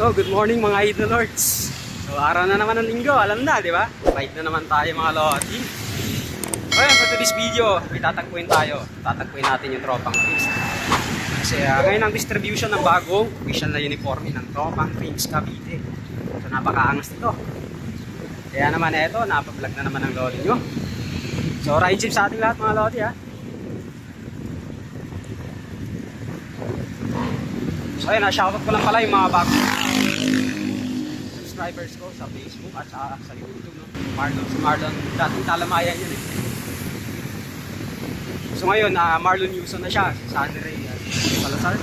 So, good morning mga idol lords. So, araw na naman ng linggo, alam na, di ba? Fight na naman tayo mga lodi. So, yun, for today's video, may tatagpuin tayo. Tatagpuin natin yung tropang Prince. Kasi ah, ngayon ang distribution ng bagong official na uniforme ng tropang Prince Cavite. So, napakaangas nito. Kaya naman eto, napablog na naman ng lodi nyo. So, ride chip sa ating lahat mga lodi ha. So ayun, shoutout ko lang pala yung mga bagong subscribers ko sa Facebook at sa, sa YouTube. No? Marlon, si Marlon, dating talamayan yun eh. So ngayon, ah, Marlon Yuson na siya, si Sandy Ray at Salazar.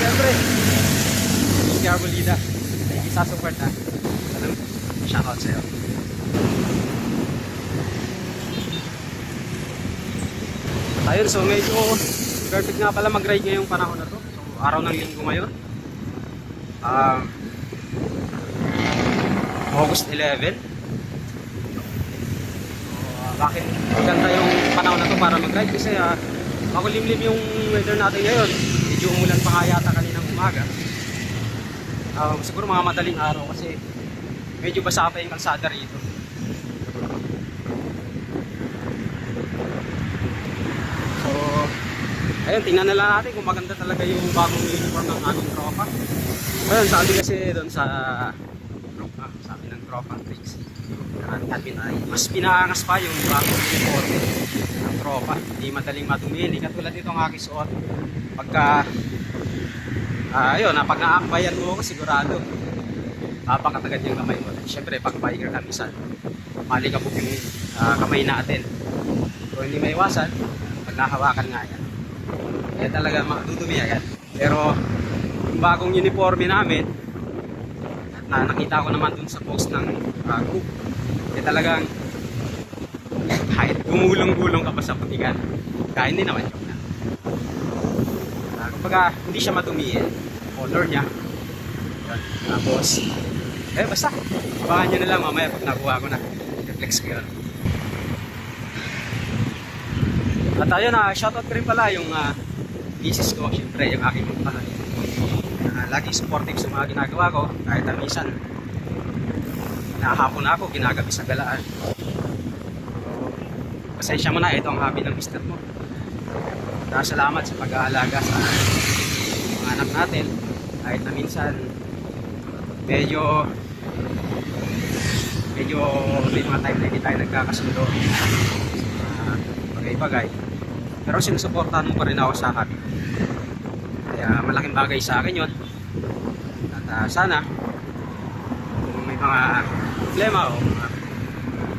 Siyempre, si Arbolida, isa support na. Alam, shoutout sa'yo. Ayun, so medyo perfect nga pala mag-ride ngayong panahon na to. So, araw ng linggo ngayon. Um, August 11. So, ah, bakit maganda yung panahon na to para mag-ride? Kasi uh, makulimlim yung weather natin ngayon. Medyo umulan pa nga yata kaninang umaga. Um, siguro mga madaling araw kasi medyo basa pa yung kalsada rito. So, ayun, tingnan na lang natin kung maganda talaga yung bagong uniform ng aming tropa. Ayun, sabi kasi doon sa sabi ng tropa tricks. Ang admin ay mas pinaangas pa yung bagong uniform ng tropa. Hindi madaling matumili. Katulad nito ang aking suot. Pagka, ah, ayun, ah, pag naakbayan mo ako, sigurado, papakatagan yung kamay mo. Siyempre, pag biker ka, minsan, mali ka yung ah, kamay natin. Kung hindi may iwasan, pag nahawakan nga yan, eh talaga madudumi agad. Pero yung bagong uniforme namin, na nakita ko naman dun sa post ng ah, group, eh talagang kahit gumulong-gulong ka pa sa putikan, kahit hindi naman joke na. Uh, hindi siya madumi eh. Color niya. Yun. Tapos, eh basta, abangan nyo na lang mamaya pag nakuha ko na. Reflex ko yun. At ayun na, shoutout ko rin pala yung uh, misis ko, syempre, yung aking uh, lagi supportive sa mga ginagawa ko, kahit na minsan na ako, ginagabi sa galaan. Pasensya mo na, ito ang hobby ng mister mo. Kaya salamat sa pag-aalaga sa mga anak natin, kahit na minsan medyo medyo may mga time na hindi tayo nagkakasundo mga bagay-bagay. Pero sinusuportahan mo pa rin ako sa hobby. Kaya malaking bagay sa akin yon. Ah, sana, kung may mga problema o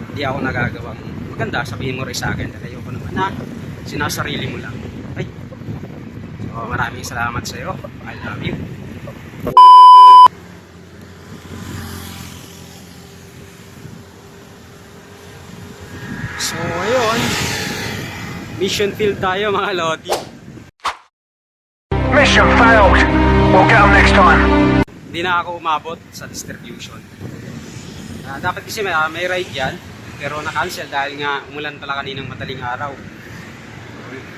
hindi ako nagagawang maganda, sabihin mo rin sa akin. Dahil ayoko naman na sinasarili mo lang. Ay. So maraming salamat sa iyo. I love you. So ayun, mission field tayo mga lodi. Mission failed. We'll get 'em next time. Hindi na ako umabot sa distribution. Ah, dapat kasi may, ah, may ride yan, pero na-cancel dahil nga umulan pala kaninang madaling araw.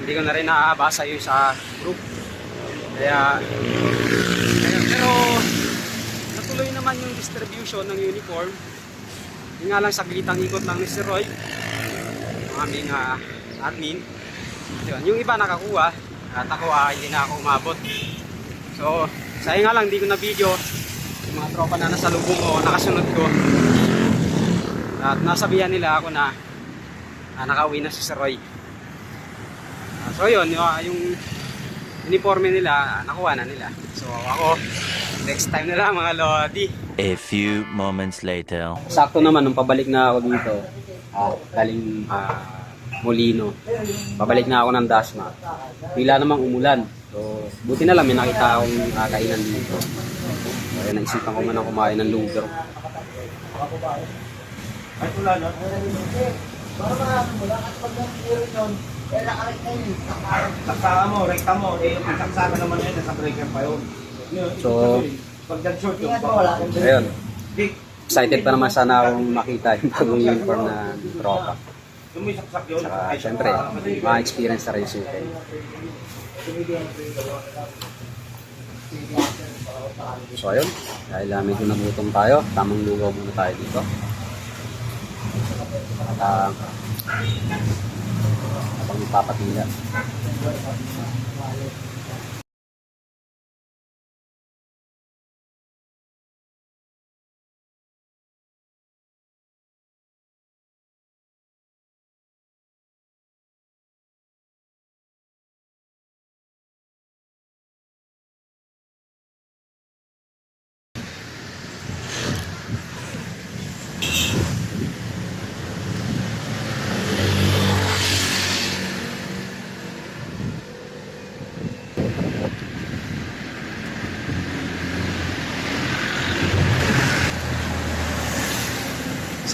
Hindi ko na rin naabasa yun sa group. Kaya, kaya pero natuloy naman yung distribution ng uniform. Yun nga lang saglitang ikot lang ni Sir Roy, ang aming ah, admin. Yun, yung iba nakakuha, at ako ah, hindi na ako umabot. So, sayang nga lang, hindi ko na video yung mga tropa na nasa lubong ko, nakasunod ko. At nasabihan nila ako na ah, nakauwi na si Sir Roy. Ah, so yun, yung, yung uniforme nila, ah, nakuha na nila. So ako, next time na lang mga Lodi. A few moments later. Sakto naman, nung pabalik na ako dito, ah, galing ah, Molino, pabalik na ako ng Dasma. Bigla namang umulan. So, buti na lang may nakita akong ah, kainan dito. Kaya naisipan ko man ang kumain ng lugaw. Saksakan mo, rekta mo, eh, yung saksakan naman yun, nasa breaker pa yun. Yun, So, pag nag-short. Ayun. Excited pa naman sana akong makita yung bagong uniform na tropa. Yung may saksak yun. Saka, syempre, ma-experience na rin suke. So ayun, dahil uh, medyo nagutom tayo, tamang lugaw muna tayo dito. At uh, habang nagpapatila.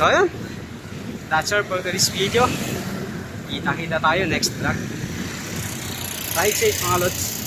So ayun, that's all for this video. Kita-kita tayo next vlog. Ride safe mga lods.